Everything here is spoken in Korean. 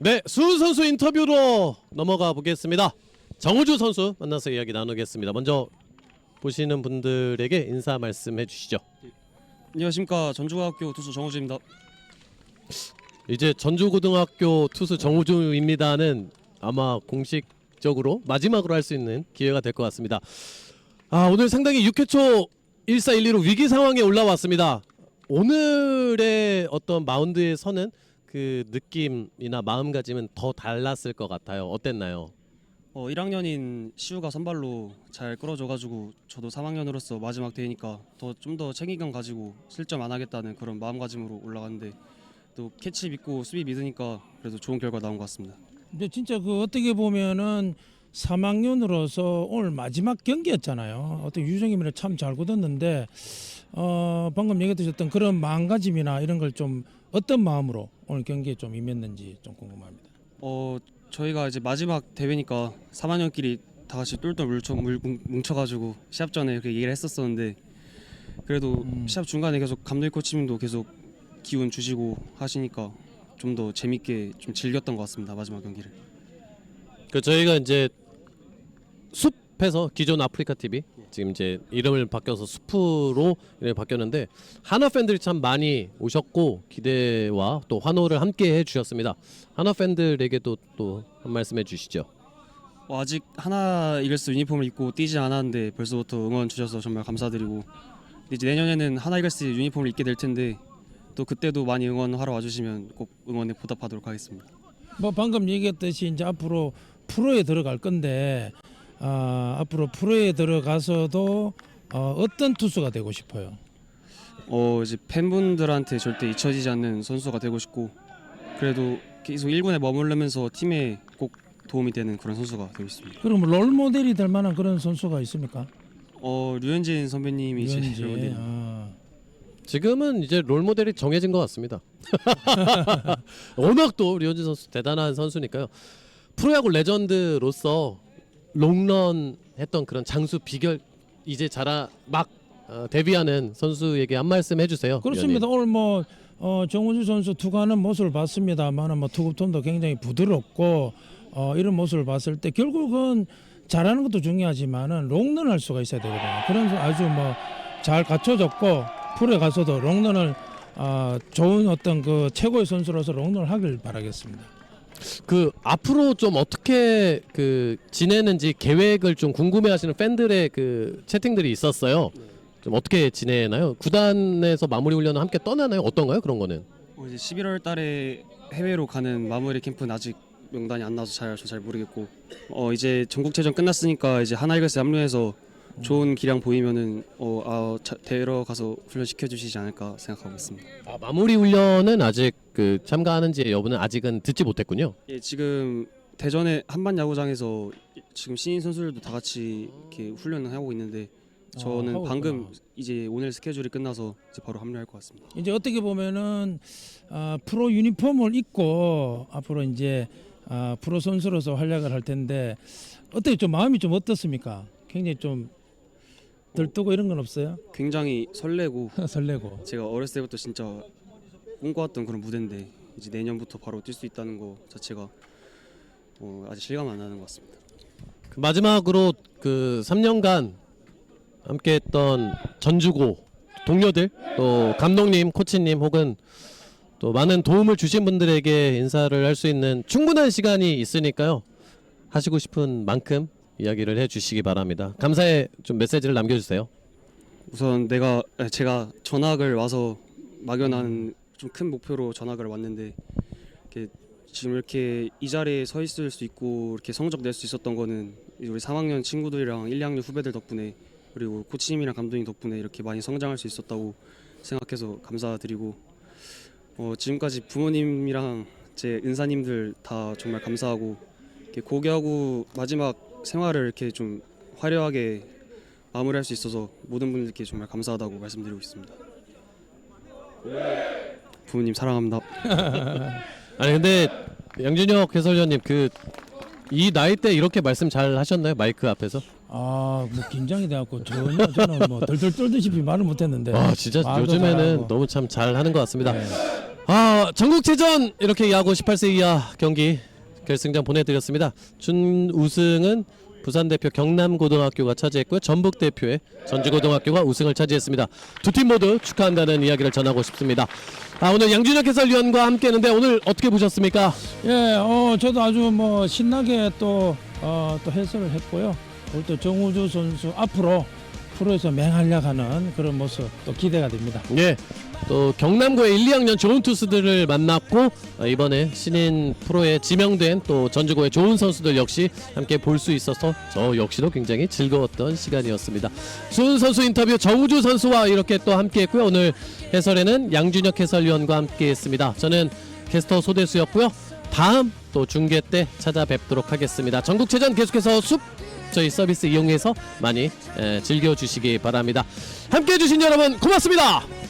네, 수훈 선수 인터뷰로 넘어가 보겠습니다. 정우주 선수 만나서 이야기 나누겠습니다. 먼저 보시는 분들에게 인사 말씀해 주시죠. 안녕하십니까 전주고등학교 투수 정우주입니다. 이제 전주고등학교 투수 정우주입니다는 아마 공식적으로 마지막으로 할 수 있는 기회가 될 것 같습니다. 아 오늘 상당히 6회 초 1사 1, 2로 위기 상황에 올라왔습니다. 오늘의 어떤 마운드에 서는 그 느낌이나 마음가짐은 더 달랐을 것 같아요. 어땠나요? 어, 1학년인 시우가 선발로 잘 끌어줘가지고 저도 3학년으로서 마지막 대회니까 더 좀 더 책임감 가지고 실점 안 하겠다는 그런 마음가짐으로 올라갔는데 또 캐치 믿고 수비 믿으니까 그래도 좋은 결과 나온 것 같습니다. 근데 진짜 그 어떻게 보면은 3학년으로서 오늘 마지막 경기였잖아요. 어떤 유정임이를 참잘 굳었는데 어 방금 얘기 드렸던 그런 마음가짐이나 이런 걸 좀 어떤 마음으로 오늘 경기에 좀 임했는지 좀 궁금합니다. 어 저희가 이제 마지막 대회니까 3학년끼리 다 같이 똘똘 뭉쳐, 물- 뭉- 뭉쳐가지고 시합 전에 이렇게 얘기를 했었었는데 그래도 음. 시합 중간에 계속 감독 코치님도 계속 기운 주시고 하시니까 좀 더 재밌게 좀 즐겼던 것 같습니다 마지막 경기를. 그 저희가 이제 숲에서 기존 아프리카 TV 지금 이제 이름을 바뀌어서 숲으로 이름이 바뀌었는데 하나 팬들이 참 많이 오셨고 기대와 또 환호를 함께 해주셨습니다. 하나 팬들에게도 또 한 말씀 해주시죠. 어, 아직 하나 이글스 유니폼을 입고 뛰지 않았는데 벌써부터 응원 주셔서 정말 감사드리고 이제 내년에는 하나 이글스 유니폼을 입게 될 텐데 또 그때도 많이 응원하러 와주시면 꼭 응원에 보답하도록 하겠습니다. 뭐 방금 얘기했듯이 이제 앞으로 프로에 들어갈 건데 아, 앞으로 프로에 들어가서도 어, 어떤 투수가 되고 싶어요. 어 이제 팬분들한테 절대 잊혀지지 않는 선수가 되고 싶고 그래도 계속 1군에 머무르면서 팀에 꼭 도움이 되는 그런 선수가 되고 싶습니다. 그럼 롤 모델이 될 만한 그런 선수가 있습니까? 어 류현진 선배님이 제 유현진. 롤 모델. 아. 지금은 이제 롤 모델이 정해진 것 같습니다. 워낙 또 류현진 선수 대단한 선수니까요. 프로야구 레전드로서 롱런 했던 그런 장수 비결 이제 자라 막 어, 데뷔하는 선수에게 한 말씀 해주세요. 그렇습니다. 오늘 뭐 어, 정우주 선수 투구하는 모습을 봤습니다만은 뭐 투구톤도 굉장히 부드럽고 어, 이런 모습을 봤을 때 결국은 잘하는 것도 중요하지만은 롱런 할 수가 있어야 되거든요. 그런 선- 아주 뭐 잘 갖춰졌고 프로에 가서도 롱런을 어, 좋은 어떤 그 최고의 선수로서 롱런을 하길 바라겠습니다. 그 앞으로 좀 어떻게 그 지내는지 계획을 좀 궁금해하시는 팬들의 그 채팅들이 있었어요. 좀 어떻게 지내나요? 구단에서 마무리 훈련을 함께 떠나나요? 어떤가요? 그런 거는? 어, 이제 11월 달에 해외로 가는 마무리 캠프는 아직 명단이 안 나와서 잘, 저잘 모르겠고 어 이제 전국체전 끝났으니까 이제 하나이글스 합류해서 좋은 기량 보이면은 어 아, 자, 대회로 가서 훈련 시켜주시지 않을까 생각하고 있습니다. 아, 마무리 훈련은 아직 그 참가하는지 여부는 아직은 듣지 못했군요. 예, 지금 대전의 한반 야구장에서 지금 신인 선수들도 다 같이 이렇게 훈련을 하고 있는데 저는 하고 방금 있구나. 이제 오늘 스케줄이 끝나서 이제 바로 합류할 것 같습니다. 이제 어떻게 보면은 아, 프로 유니폼을 입고 앞으로 이제 아, 프로 선수로서 활약을 할 텐데 어떻게 좀 마음이 좀 어떻습니까? 굉장히 좀 들뜨고 이런 건 없어요? 굉장히 설레고 설레고. 제가 어렸을 때부터 진짜 꿈꿔왔던 그런 무대인데 이제 내년부터 바로 뛸 수 있다는 거 자체가 어, 아직 실감 안 나는 것 같습니다. 그 마지막으로 그 3년간 함께했던 전주고 동료들 또 감독님, 코치님 혹은 또 많은 도움을 주신 분들에게 인사를 할 수 있는 충분한 시간이 있으니까요. 하시고 싶은 만큼 이야기를 해주시기 바랍니다. 감사의 좀 메시지를 남겨주세요. 우선 내가 에, 제가 전학을 와서 막연한 좀 큰 목표로 전학을 왔는데 이렇게 지금 이렇게 이 자리에 서 있을 수 있고 이렇게 성적 낼 수 있었던 거는 우리 3학년 친구들이랑 1, 2학년 후배들 덕분에 그리고 코치님이랑 감독님 덕분에 이렇게 많이 성장할 수 있었다고 생각해서 감사드리고 어, 지금까지 부모님이랑 제 은사님들 다 정말 감사하고 이렇게 고교하고 마지막 생활을 이렇게 좀 화려하게 마무리할 수 있어서 모든 분들께 정말 감사하다고 말씀드리고 있습니다. 부모님 사랑합니다. 아니 근데 양준혁 해설위원님 그 이 나이 때 이렇게 말씀 잘 하셨나요 마이크 앞에서? 아, 뭐 긴장이 돼갖고 전혀 저는 뭐 덜덜 떨듯이 말을 못했는데. 아 진짜 말도 요즘에는 잘하고. 너무 참 잘하는 것 같습니다. 네. 아 전국체전 이렇게 야구 18세 이하 경기 결승전 보내드렸습니다. 준 우승은 부산 대표 경남고등학교가 차지했고요. 전북 대표의 전주고등학교가 우승을 차지했습니다. 두 팀 모두 축하한다는 이야기를 전하고 싶습니다. 아 오늘 양준혁 해설위원과 함께 했는데 오늘 어떻게 보셨습니까? 예, 어, 저도 아주 뭐 신나게 또, 어, 또 해설을 했고요. 오늘 또 정우주 선수 앞으로 프로에서 맹활약하는 그런 모습 또 기대가 됩니다. 예. 또 경남고의 1, 2학년 좋은 투수들을 만났고 어, 이번에 신인 프로에 지명된 또 전주고의 좋은 선수들 역시 함께 볼 수 있어서 저 역시도 굉장히 즐거웠던 시간이었습니다. 수훈 선수 인터뷰 정우주 선수와 이렇게 또 함께했고요. 오늘 해설에는 양준혁 해설위원과 함께했습니다. 저는 캐스터 소대수였고요. 다음 또 중계 때 찾아뵙도록 하겠습니다. 전국체전 계속해서 숲 저희 서비스 이용해서 많이 에, 즐겨주시기 바랍니다. 함께해 주신 여러분 고맙습니다.